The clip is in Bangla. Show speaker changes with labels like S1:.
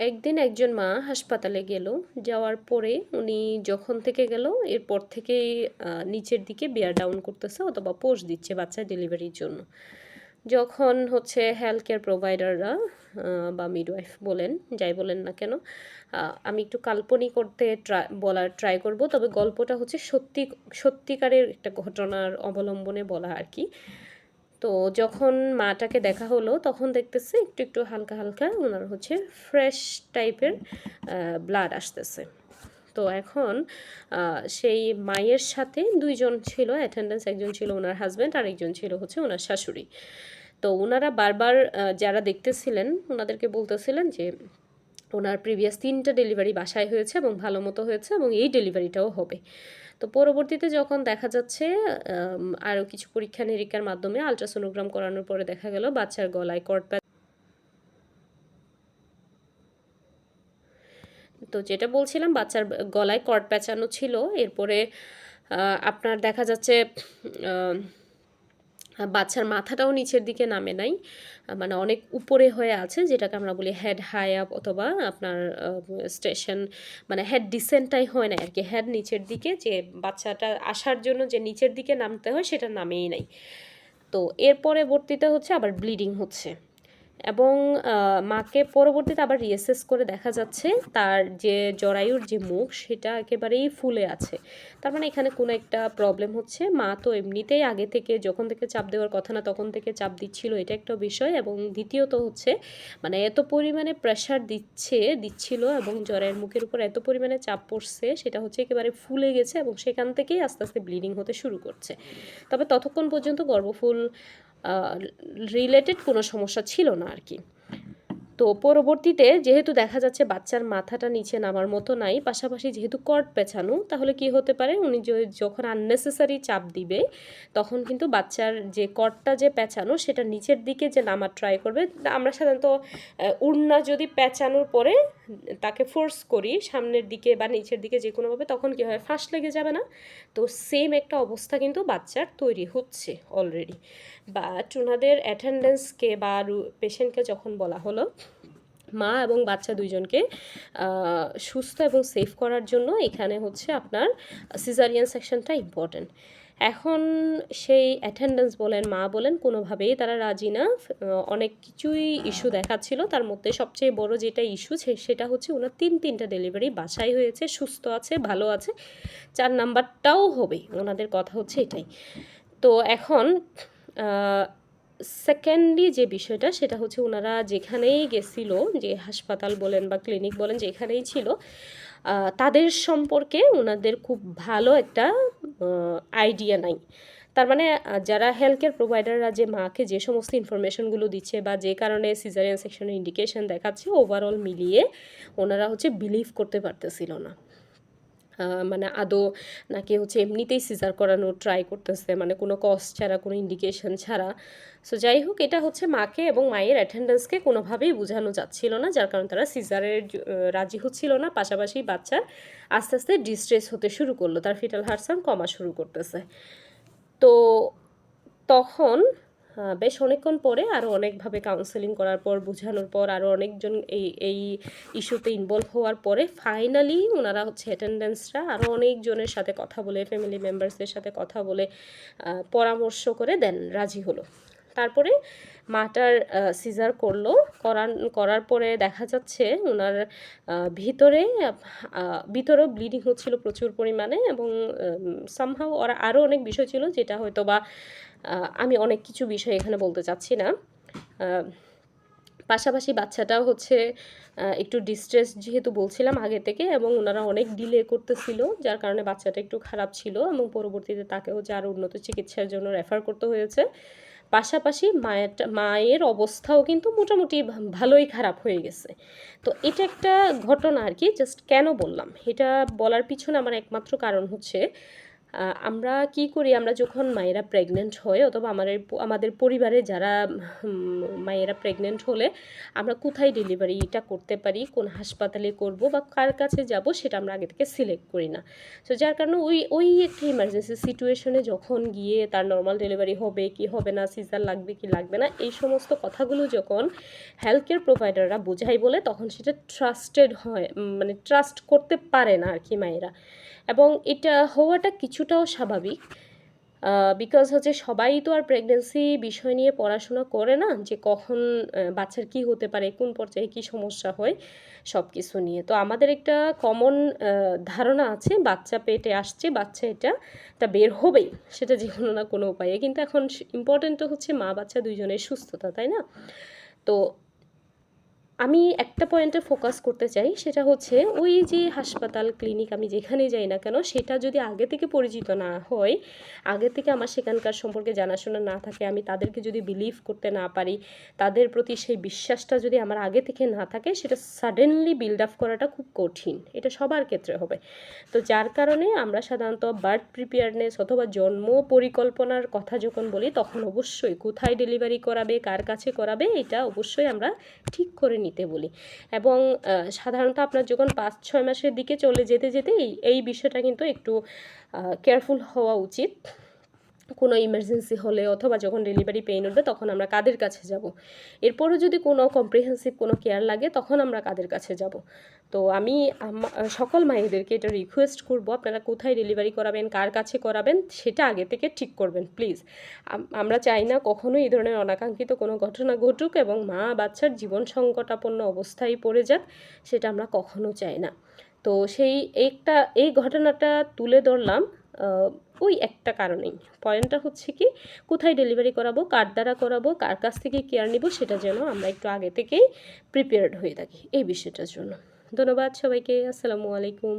S1: একদিন একজন মা হাসপাতালে গেল। যাওয়ার পরে উনি যখন থেকে গেল, এরপর থেকেই নিচের দিকে বিয়ার ডাউন করতেছে অথবা পোষ দিচ্ছে বাচ্চা ডেলিভারির জন্য। যখন হচ্ছে হেলথ কেয়ার প্রোভাইডাররা বা মিডওয়াইফ বলেন, যাই বলেন না কেন আমি একটু কাল্পনিক করতে ট্রাই বলার ট্রাই করব, তবে গল্পটা হচ্ছে সত্যি, সত্যিকারের একটা ঘটনার অবলম্বনে বলা আর কি। তো যখন মাটাকে দেখা হলো, তখন দেখতেছে একটু একটু হালকা হালকা ওনার হচ্ছে ফ্রেশ টাইপের ব্লাড আসতেছে। তো এখন সেই মায়ের সাথে দুইজন ছিল অ্যাটেন্ডেন্স একজন ছিল ওনার হাজব্যান্ড আর একজন ছিল হচ্ছে ওনার শাশুড়ি। তো ওনারা বারবার যারা দেখতেছিলেন ওনাদেরকে বলতেছিলেন যে ওনার প্রিভিয়াস তিনটা ডেলিভারি বাসায় হয়েছে এবং ভালো মতো হয়েছে এবং এই ডেলিভারিটাও হবে। তো পরবর্তীতে যখন দেখা যাচ্ছে আরও কিছু পরীক্ষা নিরীক্ষার মাধ্যমে আলট্রাসোনোগ্রাম করানোর পরে দেখা গেল বাচ্চার গলায় কর্ড তো যেটা বলছিলাম, বাচ্চার গলায় কর্ড প্যাঁচানো ছিল। এরপরে আপনার দেখা যাচ্ছে বাচ্চার মাথাটাও নিচের দিকে নামে নাই মানে অনেক উপরে হয়ে আছে, যেটাকে আমরা বলি হেড হাই আপ অথবা আপনার স্টেশন মানে হেড ডিসেন্টটাই হয় না আর কি হেড নিচের দিকে যে বাচ্চাটা আসার জন্য যে নিচের দিকে নামতে হয় সেটা নামেই নাই। তো এরপরে পরবর্তীতে হচ্ছে আবার ব্লিডিং হচ্ছে। এবং মাকে পরবর্তীতে আবার রিএসেস করে দেখা যাচ্ছে তার যে জরায়ুর যে মুখ সেটা একেবারেই ফুলে আছে। তার মানে এখানে কোনো একটা প্রবলেম হচ্ছে। মা তো এমনিতেই আগে থেকে যখন থেকে চাপ দেওয়ার কথা না তখন থেকে চাপ দিচ্ছিল, এটা একটা বিষয়। এবং দ্বিতীয়ত হচ্ছে মানে এত পরিমাণে প্রেশার দিচ্ছে, দিচ্ছিল এবং জ্বরের মুখের উপর এত পরিমাণে চাপ পড়ছে, সেটা হচ্ছে একেবারে ফুলে গেছে এবং সেখান থেকেই আস্তে আস্তে ব্লিডিং হতে শুরু করছে। তবে ততক্ষণ পর্যন্ত গর্ভফুল রিলেটেড কোনো সমস্যা ছিল না আর কি। তো পরবর্তীতে যেহেতু দেখা যাচ্ছে বাচ্চার মাথাটা নিচে নামার মতো নাই, পাশাপাশি যেহেতু কর্ড পেঁচানো, তাহলে কি হতে পারে উনি যখন আননেসেসারি চাপ দিবে, তখন কিন্তু বাচ্চার যে কর্ডটা যে পেঁচানো, সেটা নিচের দিকে যে নামার ট্রাই করবে, আমরা সাধারণত উড়না যদি পেঁচানোর পরে তাকে ফোর্স করি সামনের দিকে বা নিচের দিকে যে কোনোভাবে, তখন কি হয়, ফাঁস লেগে যাবে না। তো সেম একটা অবস্থা কিন্তু বাচ্চার তৈরি হচ্ছে অলরেডি বাট ওনাদের অ্যাটেন্ডেন্সকে বা পেশেন্টকে যখন বলা হলো, মা এবং বাচ্চা দুইজনকে সুস্থ এবং সেফ করার জন্য এখানে হচ্ছে আপনার সিজারিয়ান সেকশনটা ইম্পর্ট্যান্ট এখন সেই অ্যাটেন্ডেন্স বলেন, মা বলেন, কোনোভাবেই তারা রাজি না। অনেক কিছুই ইস্যু দেখাচ্ছিল। তার মধ্যে সবচেয়ে বড় যেটা ইস্যু সেটা হচ্ছে ওনার তিন তিনটা ডেলিভারি বাসাই হয়েছে, সুস্থ আছে, ভালো আছে, চার নাম্বারটাও হবে। ওনাদের কথা হচ্ছে এটাই। তো এখন সেকেন্ডলি যে বিষয়টা, সেটা হচ্ছে ওনারা যেখানেই গেছিল, যে হাসপাতাল বলেন বা ক্লিনিক বলেন, যেখানেই ছিল তাদের সম্পর্কে ওনাদের খুব ভালো একটা আইডিয়া নাই। তার মানে যারা হেলথ কেয়ার প্রোভাইডাররা যে মাকে যে সমস্ত ইনফরমেশনগুলো দিচ্ছে বা যে কারণে সিজারিয়ান সেকশনের ইন্ডিকেশন দেখাচ্ছে ওভারঅল মিলিয়ে ওনারা হচ্ছে বিলিভ করতে পারতেছিল না। মানে আদৌ নাকি হচ্ছে এমনিতেই সিজার করানো ট্রাই করতেছে মানে কোনো কস্ট ছাড়া, কোনো ইন্ডিকেশন ছাড়া। সো যাই হোক, এটা হচ্ছে মাকে এবং মায়ের অ্যাটেন্ডেন্সকে কোনোভাবেই বোঝানো যাচ্ছিল না, যার কারণে তারা সিজারের রাজি হচ্ছিল না। পাশাপাশি বাচ্চা আস্তে আস্তে ডিস্ট্রেস হতে শুরু করল, তার ফিটাল হার্সান কমা শুরু করতেছে। তো তখন বেশ অনেকক্ষণ পরে আরও অনেকভাবে কাউন্সেলিং করার পর, বোঝানোর পর আরও অনেকজন এই এই ইস্যুতে ইনভলভ হওয়ার পরে ফাইনালি ওনারা হচ্ছে অ্যাটেন্ডেন্সরা আরও অনেকজনের সাথে কথা বলে ফ্যামিলি মেম্বার্সদের সাথে কথা বলে পরামর্শ করে দেন, রাজি হলো। তারপরে মাটার সিজার করল। করার করার পরে দেখা যাচ্ছে ওনার ভিতরে ভিতরেও ব্লিডিং হচ্ছিল প্রচুর পরিমাণে এবং সামহাও ওরা আরও অনেক বিষয় ছিল যেটা হয়তো বা আমি অনেক কিছু বিষয় এখানে বলতে চাচ্ছি না। পাশাপাশি বাচ্চাটাও হচ্ছে একটু ডিস্ট্রেস যেহেতু বলছিলাম আগে থেকে এবং ওনারা অনেক ডিলে করতেছিল, যার কারণে বাচ্চাটা একটু খারাপ ছিল এবং পরবর্তীতে তাকে হচ্ছে আরও উন্নত চিকিৎসার জন্য রেফার করতে হয়েছে। পাশাপাশি মায়েরটা, মায়ের অবস্থাও কিন্তু মোটামুটি ভালোই খারাপ হয়ে গেছে। তো এটা একটা ঘটনা আর কি জাস্ট কেন বললাম? এটা বলার পিছনে আমার একমাত্র কারণ হচ্ছে আমরা কি করি? আমরা যখন মায়েরা প্রেগনেন্ট হয় অথবা আমাদের আমাদের পরিবারে যারা মায়েরা প্রেগনেন্ট হলে আমরা কোথায় ডেলিভারিটা করতে পারি? কোন হাসপাতালে করব বা কার কাছে যাব সেটা আমরা আগে থেকে সিলেক্ট করি না। তো যার কারণে ওই ওই একটা ইমার্জেন্সি সিচুয়েশনে যখন গিয়ে তার নর্মাল ডেলিভারি হবে কি হবে না সিজার লাগবে কি লাগবে না, এই সমস্ত কথাগুলো যখন হেলথ কেয়ার প্রোভাইডাররা বোঝাই বলে তখন সেটা ট্রাস্টেড হয় মানে ট্রাস্ট করতে পারে না আর কি মায়েরা। এবং এটা হওয়াটা কিছুটাও স্বাভাবিক বিকজ হচ্ছে সবাই তো আর প্রেগনেন্সি বিষয় নিয়ে পড়াশোনা করে না যে কখন বাচ্চার কি হতে পারে, কোন পর্যায়ে কি সমস্যা হয় সব কিছু নিয়ে। তো আমাদের একটা কমন ধারণা আছে, বাচ্চা পেটে আসছে, বাচ্চা এটা তা বের হবেই, সেটা যে কোনো না কোনো উপায়ে। কিন্তু এখন ইম্পর্টেন্ট হচ্ছে মা বাচ্চা দুইজনের সুস্থতা, তাই না? তো আমি একটা পয়েন্টে ফোকাস করতে চাই, সেটা হচ্ছে ওই যে হাসপাতাল ক্লিনিক আমি যেখানে যাই না কেন, সেটা যদি আগে থেকে পরিচিত না হয়, আগে থেকে আমার সেখানকার সম্পর্কে জানাশোনা না থাকে, আমি তাদেরকে যদি বিলিভ করতে না পারি, তাদের প্রতি সেই বিশ্বাসটা যদি আমার আগে থেকে না থাকে, সেটা সাডেনলি বিল্ড আপ করাটা খুব কঠিন। এটা সবার ক্ষেত্রে হবে। তো যার কারণে আমরা সাধারণত বার্থ প্রিপেয়ারনেস অথবা জন্ম পরিকল্পনার কথা যখন বলি, তখন অবশ্যই কোথায় ডেলিভারি করাবে, কার কাছে করাবে, এটা অবশ্যই আমরা ঠিক করে নিতে বলি। এবং সাধারণত আপনার যখন পাঁচ, ছয় মাসের দিকে চলে যেতে যেতে এই বিষয়টা কিন্তু একটু কেয়ারফুল হওয়া উচিত। কোনো ইমার্জেন্সি হলে অথবা যখন ডেলিভারি পেইন উঠবে তখন আমরা কাদের কাছে যাব? এরপরও যদি কোনো কম্প্রিহেন্সিভ কোনো কেয়ার লাগে তখন আমরা কাদের কাছে যাব? তো আমি সকল মায়েদেরকে এটা রিকোয়েস্ট করব, আপনারা কোথায় ডেলিভারি করাবেন, কার কাছে করাবেন, সেটা আগে থেকে ঠিক করবেন প্লিজ আমরা চাই না কখনো এই ধরনের অনাকাঙ্ক্ষিত কোনো ঘটনা ঘটুক এবং মা বাচ্চার জীবন সংকটাপন্ন অবস্থায় পড়ে যাক, সেটা আমরা কখনো চাই না। তো সেই একটা, এই ঘটনাটা তুলে ধরলাম। ওই একটা কারণেই। পয়েন্টটা হচ্ছে কি, কোথায় ডেলিভারি করাবো, কার দ্বারা করাবো, কার কাছ থেকে কেয়ার নিব, সেটা যেন আমরা একটু আগে থেকেই প্রিপেয়ার্ড হয়ে থাকি এই বিষয়টার জন্য। ধন্যবাদ সবাইকে, আসসালামু আলাইকুম।